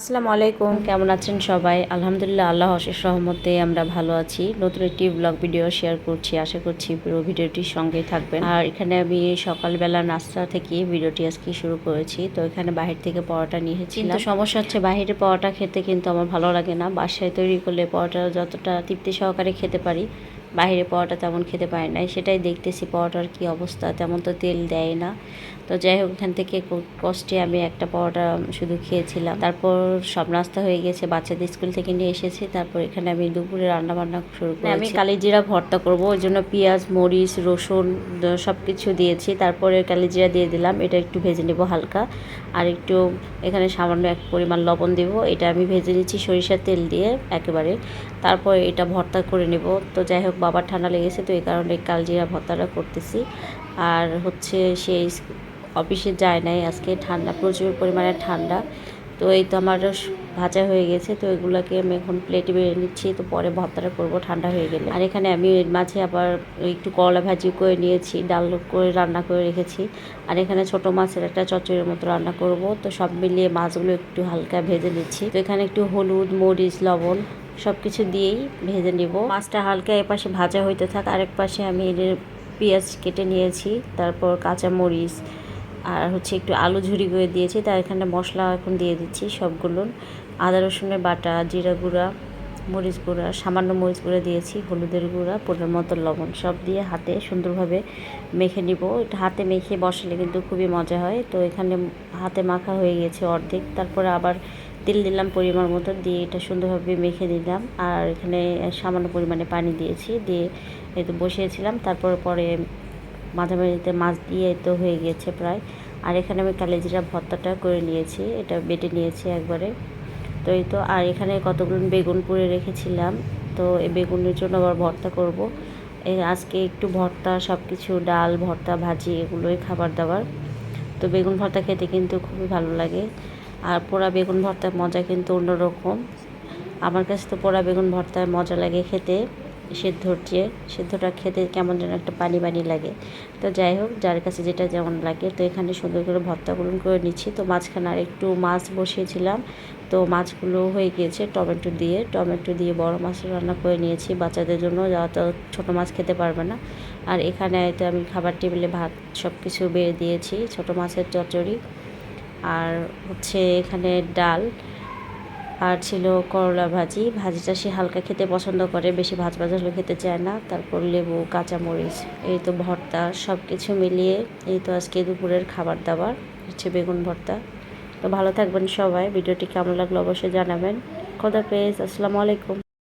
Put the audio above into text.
আসসালামু আলাইকুম, কেমন আছেন সবাই? আলহামদুলিল্লাহ, আল্লাহ অশেষ রহমতে আমরা ভালো আছি। নতুন একটি ব্লগ ভিডিও শেয়ার করছি। আশা করছি পুরো ভিডিওটির সঙ্গেই থাকবেন। আর এখানে আমি সকালবেলা নাস্তা থেকে ভিডিওটি আজকে শুরু করেছি। তো এখানে বাহির থেকে পরোটা নিয়েছি কিন্তু সমস্যা হচ্ছে বাইরে পরোটা খেতে কিন্তু আমার ভালো লাগে না। বাসায় তৈরি করলে পরোটা যতটা তৃপ্তি সহকারে খেতে পারি বাইরে পরোটা তেমন খেতে পারি নাই। সেটাই দেখতেছি পরোটার কি অবস্থা। তেমন তো তেল দেয় না। তো যাই হোক এখান থেকে কষ্টে আমি একটা পরোটা শুধু খেয়েছিলাম। তারপর সব নাস্তা হয়ে গেছে বাচ্চাদের স্কুল থেকে নিয়ে এসেছি। তারপর এখানে আমি দুপুরে রান্না বান্না শুরু করি আমি কালিজিরা ভর্তা করব ওই জন্য পেঁয়াজ মরিচ রসুন সব কিছু দিয়েছি। তারপরে কালিজিরা দিয়ে দিলাম এটা একটু ভেজে নেব হালকা। আর একটু এখানে সামান্য এক পরিমাণ লবণ দেব এটা আমি ভেজে নিচ্ছি সরিষার তেল দিয়ে একেবারে। তারপর এটা ভর্তা করে নেব। তো যাই হোক বাবার ঠান্ডা লেগেছে তো এই কারণে কালজিরা ভর্তাটা করতেছি। আর হচ্ছে সেই অফিসে যায় নাই। আজকে ঠান্ডা, প্রচুর পরিমাণে ঠান্ডা। তো এই তো আমার ভাজা হয়ে গেছে। তো এগুলোকে আমি এখন প্লেটে বেড়ে নিচ্ছি। তো পরে ভর্তাটা করব, ঠান্ডা হয়ে গেলে। আর এখানে আমি এর মাঝে আবার একটু করলা ভাজি করে নিয়েছি, ডাল করে রান্না করে রেখেছি। আর এখানে ছোট মাছের একটা চচ্চড়ির মতো রান্না করব। তো সব মিলিয়ে মাছগুলো একটু হালকা ভেজে নিচ্ছি। তো এখানে একটু হলুদ, মরিচ, লবণ সব কিছু দিয়েই ভেজে নিব। মাছটা হালকা এপাশে ভাজা হইতে থাক। আরেক পাশে আমি এর পেঁয়াজ কেটে নিয়েছি। তারপর কাঁচা মরিচ আর হচ্ছে একটু আলু ঝুরি করে দিয়েছি, তার এখানে মশলা এখন দিয়ে দিচ্ছি সবগুলো। আদা, রসুনের বাটা, জিরা গুঁড়া, মরিচ গুঁড়া, সামান্য মরিচ গুঁড়া দিয়েছি, হলুদের গুঁড়া, পরিমাণ মতো লবণ, সব দিয়ে হাতে সুন্দরভাবে মেখে নিব। এটা হাতে মেখে বসালে কিন্তু খুবই মজা হয়। তো এখানে হাতে মাখা হয়ে গেছে অর্ধেক, তারপরে আবার তেল দিলাম পরিমাণ মতো, দিয়ে এটা সুন্দরভাবে মেখে নিলাম। আর এখানে সামান্য পরিমাণে পানি দিয়েছি, দিয়ে এই বসিয়েছিলাম। তারপর পরে মাঝামাঝিতে মাছ দিয়ে তো হয়ে গিয়েছে প্রায়। আর এখানে আমি কালেজিরা ভর্তাটা করে নিয়েছি, এটা বেটে নিয়েছি একবারে। তো এই তো, আর এখানে কতগুলো বেগুন পুড়ে রেখেছিলাম, তো এই বেগুনের জন্য আবার ভর্তা করব। এই আজকে একটু ভর্তা সব কিছু ডাল, ভর্তা, ভাজি, এগুলোই খাবার দাবার। তো বেগুন ভর্তা খেতে কিন্তু খুবই ভালো লাগে। আর পোড়া বেগুন ভর্তার মজা কিন্তু অন্যরকম। আমার কাছে তো পোড়া বেগুন ভর্তার মজা লাগে খেতে। সেদ্ধর চেয়ে সেদ্ধটা খেতে কেমন যেন একটা পানি পানি লাগে। তো যাই হোক, যার কাছে যেটা যেমন লাগে, তো এখানে সুন্দর করে ভর্তা পূরণ করে নিচ্ছি। তো মাঝখানে আর একটু মাছ বসিয়েছিলাম। তো মাছগুলো হয়ে গিয়েছে টমেটো দিয়ে। টমেটো দিয়ে বড় মাছ রান্না করে নিয়েছি। বাচ্চাদের জন্য যারা তো ছোটো মাছ খেতে পারবে না। আর এখানে তো আমি খাবার টেবিলে ভাত সব কিছু বেড়ে দিয়েছি। ছোটো মাছের চচ্চড়ি। আর হচ্ছে এখানে ডাল। আর ছিল করলা ভাজি। ভাজিটা সে হালকা খেতে পছন্দ করে, বেশি ভাজ ভাজা হলে খেতে চায় না। তারপর লেবু, কাঁচামরিচ, এই তো ভর্তা সব কিছু মিলিয়ে এই তো আজকে দুপুরের খাবার দাবার, হচ্ছে বেগুন ভর্তা। তো ভালো থাকবেন সবাই। ভিডিওটি কেমন লাগল অবশ্যই জানাবেন। খোদা পেজ আসসালামু আলাইকুম।